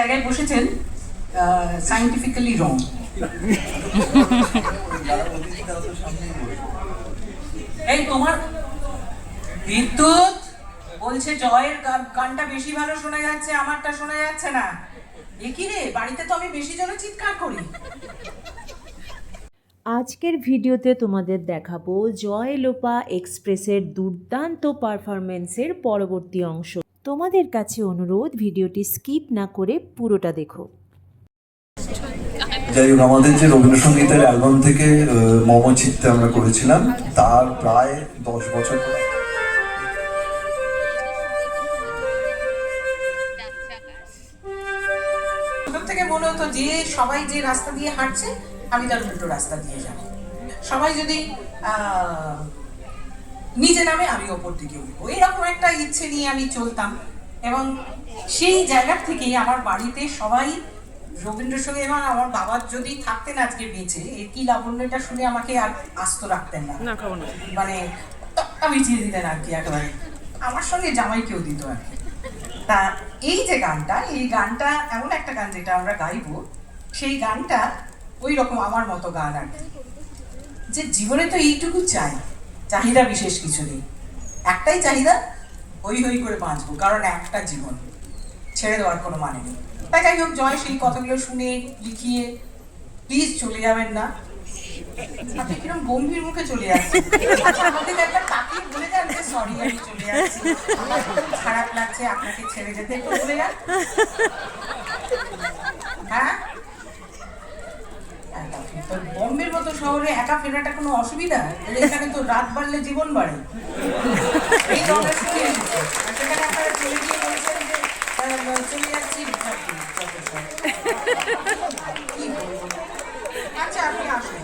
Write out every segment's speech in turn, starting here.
জায়গায় বসেছেন সাইন্টিফিক্যালি রং এই তোমার বিদ্যুৎ বলছে জয়ের গানটা বেশি ভালো শোনা যাচ্ছে, আমারটা শোনা যাচ্ছে না। এ কি রে, বাড়িতে তো আমি বেশি জোরে চিৎকার করি। আজকের ভিডিওতে তোমাদের দেখাবো জয় লোপা এক্সপ্রেসের দুর্দান্ত পারফরমেন্সের পরবর্তী অংশ। তোমাদের কাছে অনুরোধ ভিডিওটি স্কিপ না করে পুরোটা দেখো। যাই হোক আমাদের যে রবীন্দ্রসঙ্গীতের অ্যালবাম থেকে মম চিত্তে আমরা করেছিলাম তার প্রায় দশ বছর থেকে মনে হতো যে সবাই যে রাস্তা দিয়ে হাঁটছে আমি তার উল্টো রাস্তা দিয়ে যাব। সবাই যদি নিচে নামে আমি ওপর দিকে উঠবো। এরকম একটা ইচ্ছে নিয়ে আমি চলতাম। এবং সেই জায়গার থেকেই আমার বাড়িতে সবাই রবীন্দ্রসঙ্গীত এবং আমার বাবার যদি থাকতেন আজকে বেঁচে এই কি লাবণ্যটা শুনে আমাকে আর আস্ত রাখতেন না। মানে তক্তা বিছিয়ে দিতেন আর কি একেবারে। আমার সঙ্গে জামাই কেউ দিত আর কি তা এই যে গানটা এই গানটা এমন একটা গান যেটা আমরা গাইবো সেই গানটা ওই রকম আমার মতো গান আর কি। যে জীবনে তো এইটুকু চাই। চাহিদা বিশেষ কিছু নেই। একটাই চাহিদা, হই হই করে বাঁচবো, কারণ একটা জীবন। ছেড়ে দেওয়ার কোনো মানে নেই। তাই যাই হোক, জয় সেই কথাগুলো শুনে, লিখিয়ে প্লিজ চলে যাবেন না। আপনি কীরকম গম্ভীর মুখে চলে আমাদের একটা বলে যান যে সরি আমি চলে যাচ্ছি। খারাপ লাগছে, আপনাকে ছেড়ে যেতে একটু বলে যান। হ্যাঁ? বম্বের মতো শহরে একা ফেরাটা কোনো অসুবিধা? এখানে তো রাত বাড়লে জীবন বাড়ে। আপনারা চলে যাচ্ছি। আচ্ছা আসুন।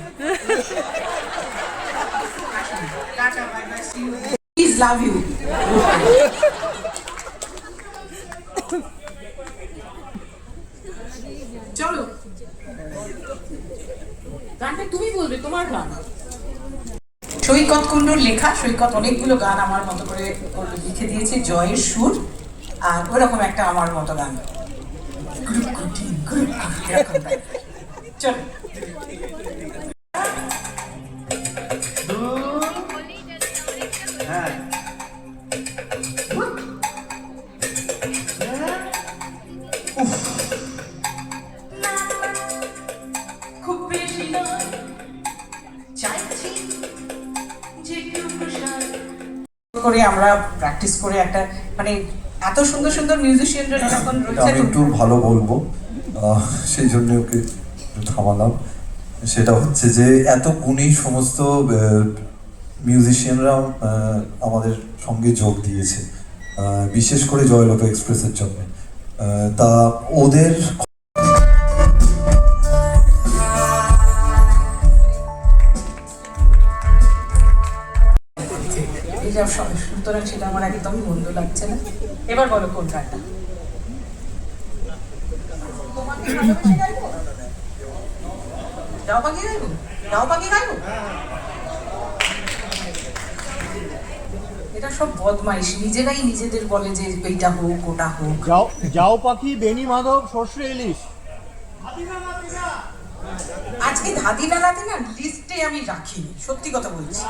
Tata bye bye see you please love you চলো গানটা তুমি বলবে তোমার গান সৈকত কুণ্ডুর লেখা, সৈকত অনেকগুলো গান আমার মতো করে লিখে দিয়েছে, জয়ের সুর আর ওরকম একটা আমার মতো গান। চলো করে আমরা প্র্যাকটিস করে একটা মানে এত সুন্দর সুন্দর মিউজিশিয়ানরা যখন রয়েছে আমি একটু ভালো বলব সেই জন্য ওকে থামালাম। সেটা হচ্ছে যে এত গুণী সমস্ত মিউজিশিয়ানরা আমাদের সঙ্গে যোগ দিয়েছে বিশেষ করে জয়লতা এক্সপ্রেসের জন্য। তা ওদের যে সুতরাং সেটা আমার একদমই মন্দ লাগছে না। এবার বলো কোন গানটা? এটা সব বদমাইশ নিজেরাই নিজেদের বলে যে এইটা হোক ওটা হোক। যাও যাও পাখি বেনি মাধব সর্ষে ইলিশ। আজকে ধাদি বেলাতে না লিস্টে আমি রাখিনি সত্যি কথা বলছি।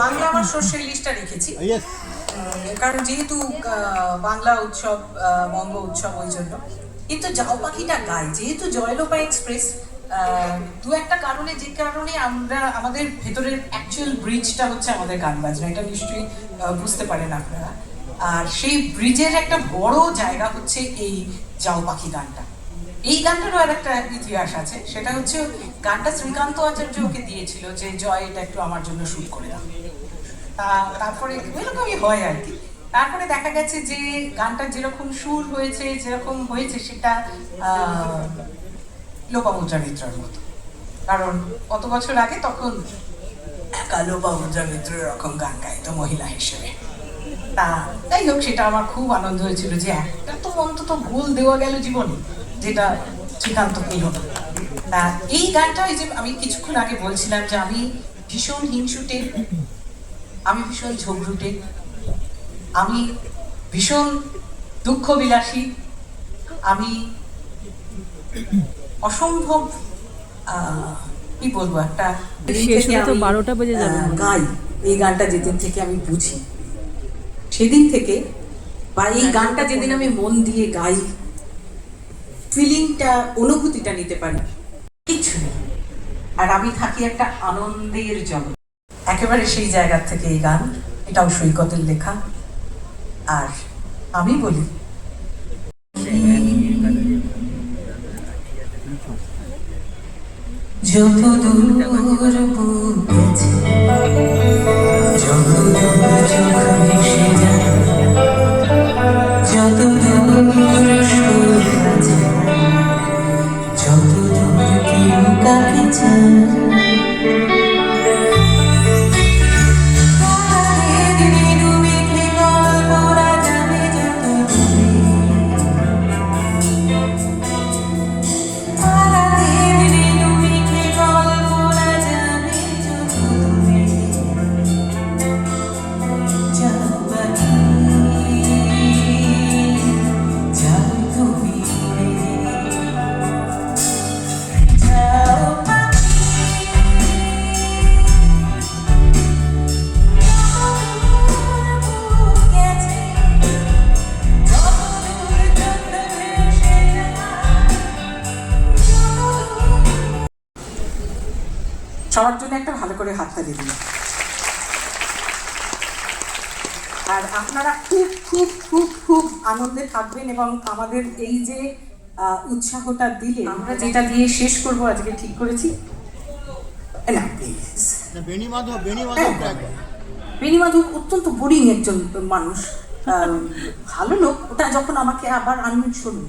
বাংলা আমার সর্ষের লিস্টটা রেখেছি। কারণ যেহেতু বাংলা উৎসব বঙ্গ উৎসব ওই জন্য। কিন্তু যাও পাখিটা গাই যেহেতু জয়লোপা এক্সপ্রেস দু একটা কারণে যে কারণে আমরা আমাদের ভেতরের অ্যাকচুয়াল ব্রিজটা হচ্ছে আমাদের গান বাজনা। এটা নিশ্চয়ই বুঝতে পারেন আপনারা। আর সেই ব্রিজের একটা বড় জায়গা হচ্ছে এই যাও পাখি গানটা। এই গানটারও আর একটা ইতিহাস আছে। সেটা হচ্ছে গানটা শ্রীকান্ত আচার্য ওকে দিয়েছিল যে, জয়, এটা একটু আমার জন্য শুট করে দাও। তা- তারপরে এরকমই হয় আর কি। তারপরে দেখা গেছে যে গানটার যেরকম সুর হয়েছে, যেরকম হয়েছে সেটা লোপামুদ্রা মিত্রর মতো। কারণ কত বছর আগে তখন একা লোপামুদ্রা মিত্র এরকম গান গাইতো মহিলা হিসেবে। তা যাই হোক, সেটা আমার খুব আনন্দ হয়েছিল যে একটা তো অন্তত ভুল দেওয়া গেল জীবনে। যেটা শ্রীকান্ত পেল না তা এই গানটা ওই যে আমি কিছুক্ষণ আগে বলছিলাম যে আমি ভীষণ হিংসুটে আমি ভীষণ ঝগড়ুটে আমি ভীষণ দুঃখ বিলাসী আমি অসম্ভব আহ, কি বলব একটা 12টা বেজে যাবে। গাই এই গানটা যেদিন থেকে আমি বুঝি সেদিন থেকে বা এই গানটা যেদিন আমি মন দিয়ে গাই ফিলিংটা অনুভূতিটা নিতে পারি। কিছু নেই। আর আমি থাকি একটা আনন্দের জগৎ। একেবারে সেই জায়গা থেকে এই গান, এটাও সৈকতের লেখা। আর আমি বলি যত দূর বুক যত দূর জন্য একটা ভালো করে হাততালি দিন আর আপনারা খুব খুব খুব খুব আনন্দে থাকবেন এবং আমাদের এই যে উৎসাহটা দিলে আমরা যেটা দিয়ে শেষ করব আজকে ঠিক করেছি। না প্লিজ মাধব মাধব অত্যন্ত বোরিং একজন মানুষ। ভালো লোক। ওটা যখন আমাকে আবার আনবেন শুনুন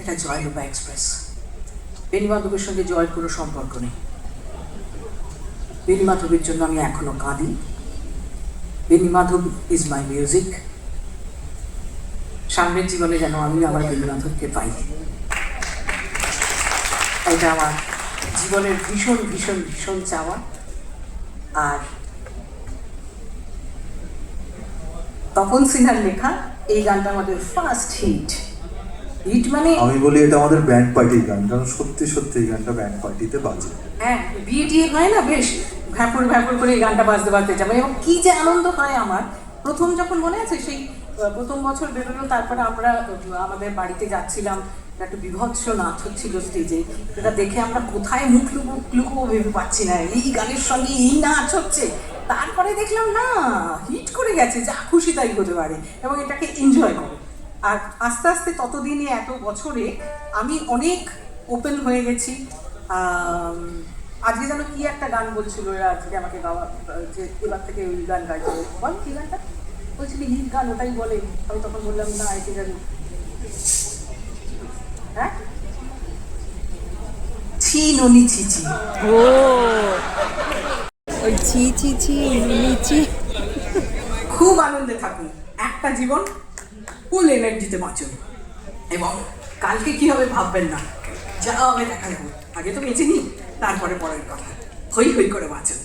এটা জয়লোবা এক্সপ্রেস বেনি মাধবের সঙ্গে জয়ের কোনো সম্পর্ক নেই। বেনি মাধবের জন্য আমি এখনও কাঁদি। Beni Madhab is my music সামনের জীবনে যেন আমি আমার বেনি মাধবকে পাই। এটা আমার জীবনের ভীষণ ভীষণ ভীষণ চাওয়া। আর তপন সিনহার লেখা এই গানটা আমাদের ফার্স্ট হিট হিট মানে আমি বলি এটা আমাদের ব্যান্ড পার্টির গান কারণ সত্যি সত্যি এই গানটা ব্যান্ড পার্টিতে বাজে। হ্যাঁ বিয়ে টিয়ে হয় না বেশ? ভ্যাপুর ভ্যাপুর করে এই গানটা বাজতে বাজতে যাবে। এবং কি যে আনন্দ হয় আমার, প্রথম যখন মনে আছে সেই প্রথম বছর বেরোলো, তারপরে আমরা, আমাদের বাড়িতে যাচ্ছিলাম, একটা বিভৎস নাচ হচ্ছিল স্টেজে সেটা দেখে আমরা কোথায় মুখ লুকো, লুকোবো ভেবে পাচ্ছি না। এই গানের সঙ্গে এই নাচ হচ্ছে। তারপরে দেখলাম, না, হিট করে গেছে, যা খুশি তাই হতে পারে। এবং এটাকে এনজয় করে। আর আস্তে আস্তে ততদিনে এত বছরে আমি অনেক ওপেন হয়ে গেছি। আজকে যেন কি একটা গান বলছিল ওরা আজকে আমাকে গাওয়া যে এবার থেকে ওই গান হবে। বল কি গানটা? বলছিলি হিট গান ওটাই বলে। আমি তখন বললাম না এটি গান হ্যাঁ? ছি ননি ছি ছি। ও। ওই ছি ছি ছি নিচি খুব আনন্দে থাকুন। একটা জীবন ফুল এনার্জিতে বাঁচুন। এবং কালকে কি হবে ভাববেন না। যা হবে দেখা যাবে। আগে তো বেঁচে নিই তারপরে পরের কথা। হই হই করে বাঁচুন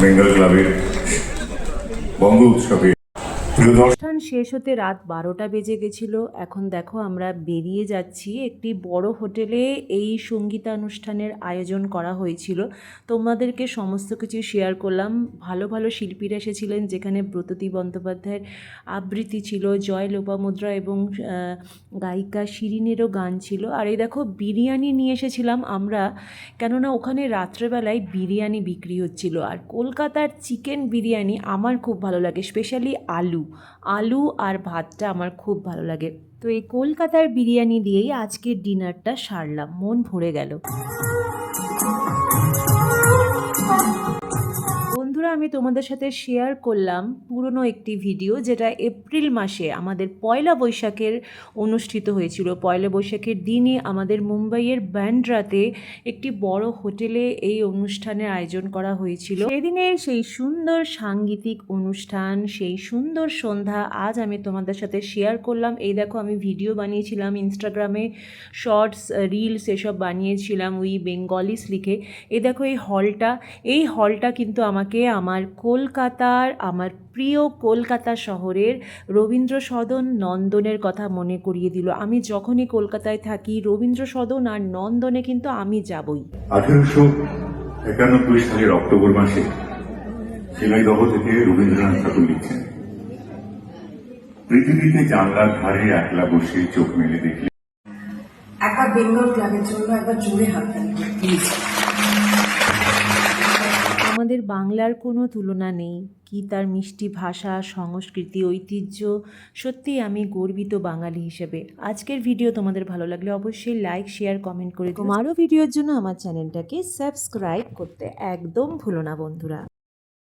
বেঙ্গল ক্লাবের বঙ্গ উৎসবে অনুষ্ঠান শেষ হতে রাত বারোটা বেজে গেছিল। এখন দেখো আমরা বেরিয়ে যাচ্ছি। একটি বড় হোটেলে এই সঙ্গীতানুষ্ঠানের আয়োজন করা হয়েছিল। তোমাদেরকে সমস্ত কিছু শেয়ার করলাম। ভালো ভালো শিল্পীরা এসেছিলেন, যেখানে ব্রততী বন্দ্যোপাধ্যায়ের আবৃত্তি ছিল, জয় লোপামুদ্রা এবং গায়িকা শিরিনেরও গান ছিল। আর এই দেখো, বিরিয়ানি নিয়ে এসেছিলাম আমরা। কেননা ওখানে রাত্রেবেলায় বিরিয়ানি বিক্রি হচ্ছিল। আর কলকাতার চিকেন বিরিয়ানি আমার খুব ভালো লাগে স্পেশালি আলু। আলু আর ভাতটা আমার খুব ভালো লাগে। তো এই কলকাতার বিরিয়ানি দিয়েই আজকের ডিনারটা সারলাম, মন ভরে গেল। বন্ধুরা, আমি তোমাদের সাথে শেয়ার করলাম পুরনো একটি ভিডিও যেটা এপ্রিল মাসে আমাদের পয়লা বৈশাখের অনুষ্ঠিত হয়েছিল। পয়লা বৈশাখের দিনই আমাদের মুম্বাইয়ের ব্যান্ড্রাতে একটি বড় হোটেলে এই অনুষ্ঠানের আয়োজন করা হয়েছিল। সেদিনের সেই সুন্দর সাংগীতিক অনুষ্ঠান, সেই সুন্দর সন্ধ্যা আজ আমি তোমাদের সাথে শেয়ার করলাম। এই দেখো, আমি ভিডিও বানিয়েছিলাম ইনস্টাগ্রামে শর্টস রিলস এসব বানিয়েছিলাম উই বেঙ্গলিস লিখে। এই দেখো, এই হলটা এই হলটা কিন্তু আমাকে আমার কলকাতার আমার প্রিয় কলকাতা শহরের রবীন্দ্র সদন নন্দনের কথা মনে করিয়ে দিল। আমি যখনই কলকাতায় থাকি রবীন্দ্র সদন আর নন্দনে কিন্তু আমি যাবই। আঠেরোশো একানব্বই সালের অক্টোবর মাসে শিলাইদহ থেকে রবীন্দ্রনাথ ঠাকুর লিখছেন। পৃথিবীতে জানলার ধারে একলা বসে চোখ মেলে দেখলে। একবার বেঙ্গল ক্লাবের জন্য একবার জোরে হাততালি প্লিজ আমাদের বাংলার কোনো তুলনা নেই। কি তার মিষ্টি ভাষা, সংস্কৃতি, ঐতিহ্য, সত্যিই আমি গর্বিত বাঙালি হিসেবে। আজকের ভিডিও তোমাদের ভালো লাগলে অবশ্যই লাইক শেয়ার কমেন্ট করে তোমারও ভিডিওর জন্য আমার চ্যানেলটাকে সাবস্ক্রাইব করতে একদম ভুলো না বন্ধুরা।